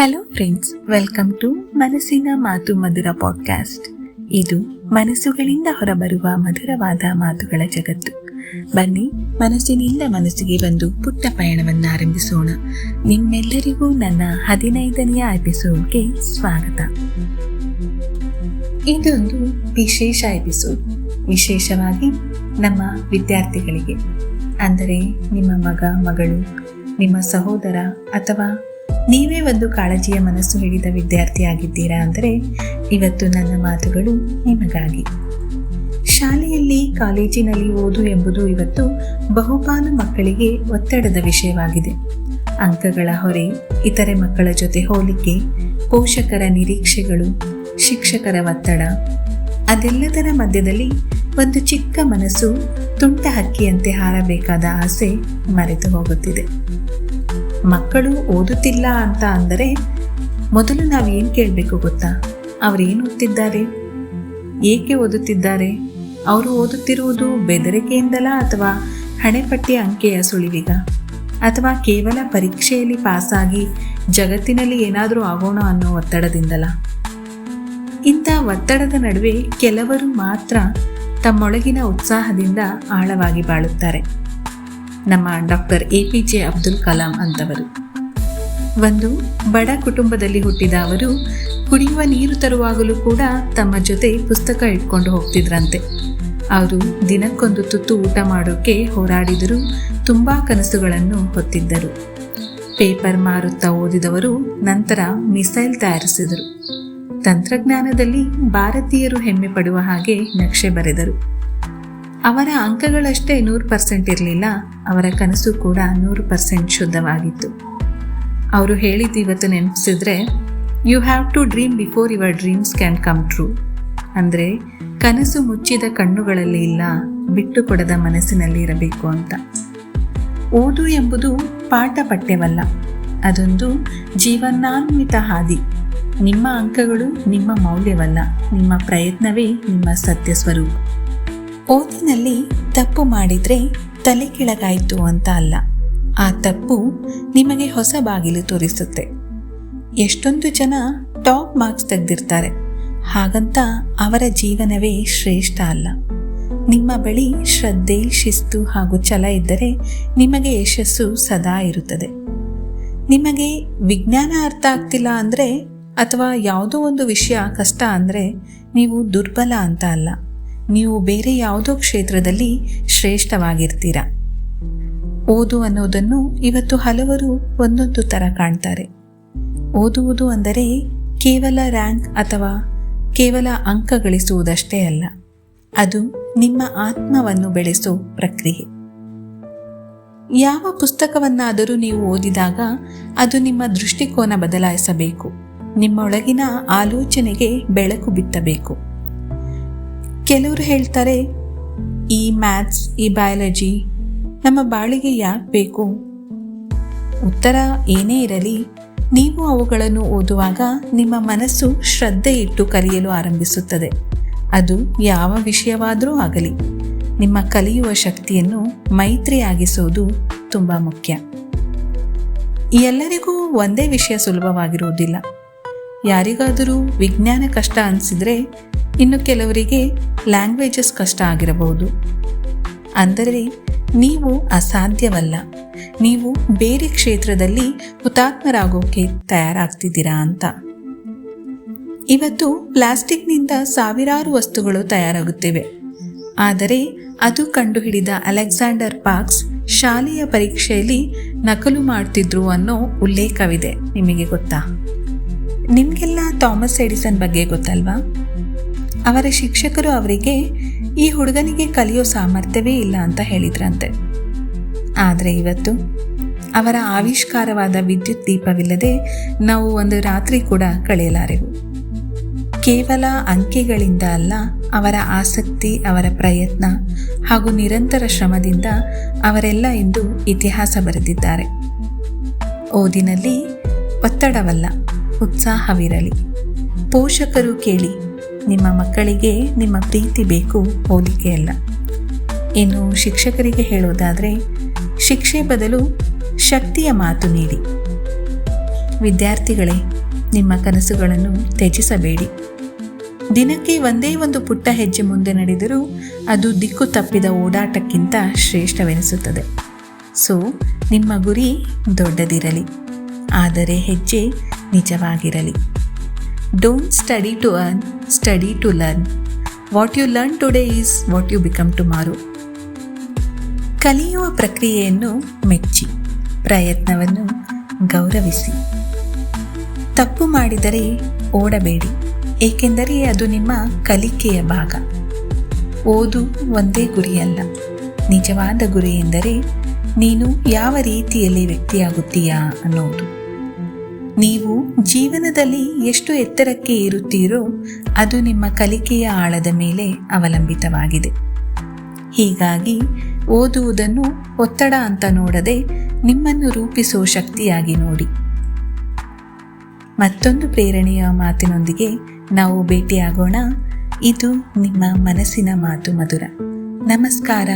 Hello friends welcome to ಮನಸ್ಸಿನ ಮಾತು ಮಧುರ podcast ಇದು ಮನಸ್ಸುಗಳಿಂದ ಹೊರಬರುವ ಮಧುರವಾದ ಮಾತುಗಳ ಜಗತ್ತು. ಬನ್ನಿ, ಮನಸ್ಸಿನಿಂದ ಮನಸ್ಸಿಗೆ ಬಂದು ಪುಟ್ಟ ಪಯಣವನ್ನು ಆರಂಭಿಸೋಣ. ನಿಮ್ಮೆಲ್ಲರಿಗೂ ನನ್ನ ಹದಿನೈದನೆಯ ಎಪಿಸೋಡ್ಗೆ ಸ್ವಾಗತ. ಇದೊಂದು ವಿಶೇಷ ಎಪಿಸೋಡ್ ವಿಶೇಷವಾಗಿ ನಮ್ಮ ವಿದ್ಯಾರ್ಥಿಗಳಿಗೆ. ಅಂದರೆ ನಿಮ್ಮ ಮಗ, ಮಗಳು, ನಿಮ್ಮ ಸಹೋದರ ಅಥವಾ ನೀವೇ ಒಂದು ಕಾಳಜಿಯ ಮನಸ್ಸು ಹಿಡಿದ ವಿದ್ಯಾರ್ಥಿಯಾಗಿದ್ದೀರಾ ಅಂದರೆ ಇವತ್ತು ನನ್ನ ಮಾತುಗಳು ನಿಮಗಾಗಿ. ಶಾಲೆಯಲ್ಲಿ, ಕಾಲೇಜಿನಲ್ಲಿ ಓದು ಎಂಬುದು ಇವತ್ತು ಬಹುಪಾಲು ಮಕ್ಕಳಿಗೆ ಒತ್ತಡದ ವಿಷಯವಾಗಿದೆ. ಅಂಕಗಳ ಹೊರೆ, ಇತರೆ ಮಕ್ಕಳ ಜೊತೆ ಹೋಲಿಕೆ, ಪೋಷಕರ ನಿರೀಕ್ಷೆಗಳು, ಶಿಕ್ಷಕರ ಒತ್ತಡ, ಅದೆಲ್ಲದರ ಮಧ್ಯದಲ್ಲಿ ಒಂದು ಚಿಕ್ಕ ಮನಸ್ಸು ತುಂಟ ಹಕ್ಕಿಯಂತೆ ಹಾರಬೇಕಾದ ಆಸೆ ಮರೆತು ಹೋಗುತ್ತಿದೆ. ಮಕ್ಕಳು ಓದುತ್ತಿಲ್ಲ ಅಂತ ಅಂದರೆ ಮೊದಲು ನಾವೇನು ಕೇಳಬೇಕು ಗೊತ್ತಾ? ಅವರೇನು ಓದ್ತಿದ್ದಾರೆ? ಏಕೆ ಓದುತ್ತಿದ್ದಾರೆ? ಅವರು ಓದುತ್ತಿರುವುದು ಬೆದರಿಕೆಯಿಂದಲ ಅಥವಾ ಹಣೆಪಟ್ಟಿಯ ಅಂಕೆಯ ಸುಳಿವಿಗ? ಅಥವಾ ಕೇವಲ ಪರೀಕ್ಷೆಯಲ್ಲಿ ಪಾಸಾಗಿ ಜಗತ್ತಿನಲ್ಲಿ ಏನಾದರೂ ಆಗೋಣ ಅನ್ನೋ ಒತ್ತಡದಿಂದಲ? ಇಂಥ ಒತ್ತಡದ ನಡುವೆ ಕೆಲವರು ಮಾತ್ರ ತಮ್ಮೊಳಗಿನ ಉತ್ಸಾಹದಿಂದ ಆಳವಾಗಿ ಬಾಳುತ್ತಾರೆ. ನಮ್ಮ doctor A P J Abdul Kalam ಅಂತವರು. ಒಂದು ಬಡ ಕುಟುಂಬದಲ್ಲಿ ಹುಟ್ಟಿದ ಅವರು ಕುಡಿಯುವ ನೀರು ತರುವಾಗಲೂ ಕೂಡ ತಮ್ಮ ಜೊತೆ ಪುಸ್ತಕ ಇಟ್ಕೊಂಡು ಹೋಗ್ತಿದ್ರಂತೆ. ಅವರು ದಿನಕ್ಕೊಂದು ತುತ್ತು ಊಟ ಮಾಡೋಕ್ಕೆ ಹೋರಾಡಿದರೂ ತುಂಬ ಕನಸುಗಳನ್ನು ಹೊತ್ತಿದ್ದರು. ಪೇಪರ್ ಮಾರುತ್ತಾ ಓದಿದವರು ನಂತರ ಮಿಸೈಲ್ ತಯಾರಿಸಿದರು. ತಂತ್ರಜ್ಞಾನದಲ್ಲಿ ಭಾರತೀಯರು ಹೆಮ್ಮೆ ಪಡುವ ಹಾಗೆ ನಕ್ಷೆ ಬರೆದರು. ಅವರ ಅಂಕಗಳಷ್ಟೇ ನೂರು ಪರ್ಸೆಂಟ್ ಇರಲಿಲ್ಲ, ಅವರ ಕನಸು ಕೂಡ ನೂರು ಪರ್ಸೆಂಟ್ ಶುದ್ಧವಾಗಿತ್ತು. ಅವರು ಹೇಳಿದ್ದು ಇವತ್ತು ನೆನಪಿಸಿದ್ರೆ you have to dream before your dreams can come true ಅಂದರೆ, ಕನಸು ಮುಚ್ಚಿದ ಕಣ್ಣುಗಳಲ್ಲಿ ಇಲ್ಲ, ಬಿಟ್ಟು ಕೊಡದ ಮನಸ್ಸಿನಲ್ಲಿ ಇರಬೇಕು ಅಂತ. ಓದು ಎಂಬುದು ಪಾಠ ಪಠ್ಯವಲ್ಲ, ಅದೊಂದು ಜೀವನಾನ್ವಿತ ಹಾದಿ. ನಿಮ್ಮ ಅಂಕಗಳು ನಿಮ್ಮ ಮೌಲ್ಯವಲ್ಲ, ನಿಮ್ಮ ಪ್ರಯತ್ನವೇ ನಿಮ್ಮ ಸತ್ಯ ಸ್ವರೂಪ. ಓದಿನಲ್ಲಿ ತಪ್ಪು ಮಾಡಿದರೆ ತಲೆ ಕೆಳಗಾಯಿತು ಅಂತ ಅಲ್ಲ. ಆ ತಪ್ಪು ನಿಮಗೆ ಹೊಸ ಬಾಗಿಲು ತೋರಿಸುತ್ತೆ. ಎಷ್ಟೊಂದು ಜನ ಟಾಪ್ ಮಾರ್ಕ್ಸ್ ತೆಗೆದಿರ್ತಾರೆ. ಹಾಗಂತ ಅವರ ಜೀವನವೇ ಶ್ರೇಷ್ಠ ಅಲ್ಲ. ನಿಮ್ಮ ಬಳಿ ಶ್ರದ್ಧೆ, ಶಿಸ್ತು ಹಾಗೂ ಛಲ ಇದ್ದರೆ ನಿಮಗೆ ಯಶಸ್ಸು ಸದಾ ಇರುತ್ತದೆ. ನಿಮಗೆ ವಿಜ್ಞಾನ ಅರ್ಥ ಆಗ್ತಿಲ್ಲ ಅಂದರೆ ಅಥವಾ ಯಾವುದೋ ಒಂದು ವಿಷಯ ಕಷ್ಟ ಅಂದರೆ ನೀವು ದುರ್ಬಲ ಅಂತ ಅಲ್ಲ. ನೀವು ಬೇರೆ ಯಾವುದೋ ಕ್ಷೇತ್ರದಲ್ಲಿ ಶ್ರೇಷ್ಠವಾಗಿರ್ತೀರ? ಓದು ಅನ್ನೋದನ್ನು ಇವತ್ತು ಹಲವರು ಒಂದೊಂದು ಥರ ಕಾಣ್ತಾರೆ. ಓದುವುದು ಅಂದರೆ ಕೇವಲ ರ್ಯಾಂಕ್ ಅಥವಾ ಕೇವಲ ಅಂಕ ಗಳಿಸುವುದಷ್ಟೇ ಅಲ್ಲ, ಅದು ನಿಮ್ಮ ಆತ್ಮವನ್ನು ಬೆಳೆಸೋ ಪ್ರಕ್ರಿಯೆ. ಯಾವ ಪುಸ್ತಕವನ್ನಾದರೂ ನೀವು ಓದಿದಾಗ ಅದು ನಿಮ್ಮ ದೃಷ್ಟಿಕೋನ ಬದಲಾಯಿಸಬೇಕು, ನಿಮ್ಮೊಳಗಿನ ಆಲೋಚನೆಗೆ ಬೆಳಕು ಬಿತ್ತಬೇಕು. ಕೆಲವರು ಹೇಳ್ತಾರೆ, ಈ ಮ್ಯಾಥ್ಸ್, ಈ ಬಯಾಲಜಿ ನಮ್ಮ ಬಾಳಿಗೆ ಯಾಕೆ ಬೇಕು? ಉತ್ತರ ಏನೇ ಇರಲಿ, ನೀವು ಅವುಗಳನ್ನು ಓದುವಾಗ ನಿಮ್ಮ ಮನಸ್ಸು ಶ್ರದ್ಧೆ ಇಟ್ಟು ಕಲಿಯಲು ಆರಂಭಿಸುತ್ತದೆ. ಅದು ಯಾವ ವಿಷಯವಾದರೂ ಆಗಲಿ. ನಿಮ್ಮ ಕಲಿಯುವ ಶಕ್ತಿಯನ್ನು ಮೈತ್ರಿಯಾಗಿಸುವುದು ತುಂಬ ಮುಖ್ಯ. ಎಲ್ಲರಿಗೂ ಒಂದೇ ವಿಷಯ ಸುಲಭವಾಗಿರುವುದಿಲ್ಲ. ಯಾರಿಗಾದರೂ ವಿಜ್ಞಾನ ಕಷ್ಟ ಅನಿಸಿದರೆ ಇನ್ನು ಕೆಲವರಿಗೆ ಲ್ಯಾಂಗ್ವೇಜಸ್ ಕಷ್ಟ ಆಗಿರಬಹುದು. ಅಂದರೆ ನೀವು ಅಸಾಧ್ಯವಲ್ಲ. ನೀವು ಬೇರೆ ಕ್ಷೇತ್ರದಲ್ಲಿ ಹುತಾತ್ಮರಾಗೋಕೆ ತಯಾರಾಗ್ತಿದ್ದೀರಾ ಅಂತ. ಇವತ್ತು ಪ್ಲಾಸ್ಟಿಕ್ನಿಂದ ಸಾವಿರಾರು ವಸ್ತುಗಳು ತಯಾರಾಗುತ್ತಿವೆ. ಆದರೆ ಅದು ಕಂಡುಹಿಡಿದ ಅಲೆಕ್ಸಾಂಡರ್ ಪಾಕ್ಸ್ ಶಾಲೆಯ ಪರೀಕ್ಷೆಯಲ್ಲಿ ನಕಲು ಮಾಡ್ತಿದ್ರು ಅನ್ನೋ ಉಲ್ಲೇಖವಿದೆ. ನಿಮಗೆ ಗೊತ್ತಾ? ನಿಮಗೆಲ್ಲ ಥಾಮಸ್ ಎಡಿಸನ್ ಬಗ್ಗೆ ಗೊತ್ತಲ್ವಾ? ಅವರ ಶಿಕ್ಷಕರು ಅವರಿಗೆ, ಈ ಹುಡುಗನಿಗೆ ಕಲಿಯೋ ಸಾಮರ್ಥ್ಯವೇ ಇಲ್ಲ ಅಂತ ಹೇಳಿದ್ರಂತೆ. ಆದರೆ ಇವತ್ತು ಅವರ ಆವಿಷ್ಕಾರವಾದ ವಿದ್ಯುತ್ ದೀಪವಿಲ್ಲದೆ ನಾವು ಒಂದು ರಾತ್ರಿ ಕೂಡ ಕಳೆಯಲಾರೆವು. ಕೇವಲ ಅಂಕೆಗಳಿಂದ ಅಲ್ಲ, ಅವರ ಆಸಕ್ತಿ, ಅವರ ಪ್ರಯತ್ನ ಹಾಗೂ ನಿರಂತರ ಶ್ರಮದಿಂದ ಅವರೆಲ್ಲ ಇಂದು ಇತಿಹಾಸ ಬರೆದಿದ್ದಾರೆ. ಓದಿನಲ್ಲಿ ಒತ್ತಡವಲ್ಲ, ಉತ್ಸಾಹವಿರಲಿ. ಪೋಷಕರು ಕೇಳಿ ನಿಮ್ಮ ಮಕ್ಕಳಿಗೆ ನಿಮ್ಮ ಪ್ರೀತಿ ಬೇಕು ಹೋಲಿಕೆಯಲ್ಲ ಇನ್ನು ಶಿಕ್ಷಕರಿಗೆ ಹೇಳೋದಾದರೆ, ಶಿಕ್ಷೆ ಬದಲು ಶಕ್ತಿಯ ಮಾತು ನೀಡಿ. ವಿದ್ಯಾರ್ಥಿಗಳೇ, ನಿಮ್ಮ ಕನಸುಗಳನ್ನು ತ್ಯಜಿಸಬೇಡಿ. ದಿನಕ್ಕೆ ಒಂದೇ ಒಂದು ಪುಟ್ಟ ಹೆಜ್ಜೆ ಮುಂದೆ ನಡೆದರೂ ಅದು ದಿಕ್ಕು ತಪ್ಪಿದ ಓಡಾಟಕ್ಕಿಂತ ಶ್ರೇಷ್ಠವೆನಿಸುತ್ತದೆ. ಸೊ, ನಿಮ್ಮ ಗುರಿ ದೊಡ್ಡದಿರಲಿ. ಆದರೆ ಹೆಜ್ಜೆ ನಿಜವಾಗಿರಲಿ. Don't study to earn study to learn what you learn today is what you become tomorrow ಕಲಿಯುವ ಪ್ರಕ್ರಿಯೆಯನ್ನು ಮೆಚ್ಚಿ, ಪ್ರಯತ್ನವನ್ನು ಗೌರವಿಸಿ. ತಪ್ಪು ಮಾಡಿದರೆ ಓಡಬೇಡಿ, ಏಕೆಂದರೆ ಅದು ನಿಮ್ಮ ಕಲಿಕೆಯ ಭಾಗ. ಓದು ಒಂದೇ ಗುರಿಯಲ್ಲ. ನಿಜವಾದ ಗುರಿ ಎಂದರೆ ನೀನು ಯಾವ ರೀತಿಯಲ್ಲಿ ವ್ಯಕ್ತಿಯಾಗುತ್ತೀಯಾ ಅನ್ನೋದು. ನೀವು ಜೀವನದಲ್ಲಿ ಎಷ್ಟು ಎತ್ತರಕ್ಕೆ ಇರುತ್ತೀರೋ ಅದು ನಿಮ್ಮ ಕಲಿಕೆಯ ಆಳದ ಮೇಲೆ ಅವಲಂಬಿತವಾಗಿದೆ. ಹೀಗಾಗಿ ಓದುವುದನ್ನು ಒತ್ತಡ ಅಂತ ನೋಡದೆ ನಿಮ್ಮನ್ನು ರೂಪಿಸೋ ಶಕ್ತಿಯಾಗಿ ನೋಡಿ. ಮತ್ತೊಂದು ಪ್ರೇರಣೆಯ ಮಾತಿನೊಂದಿಗೆ ನಾವು ಭೇಟಿಯಾಗೋಣ. ಇದು ನಿಮ್ಮ ಮನಸ್ಸಿನ ಮಾತು ಮಧುರ. ನಮಸ್ಕಾರ.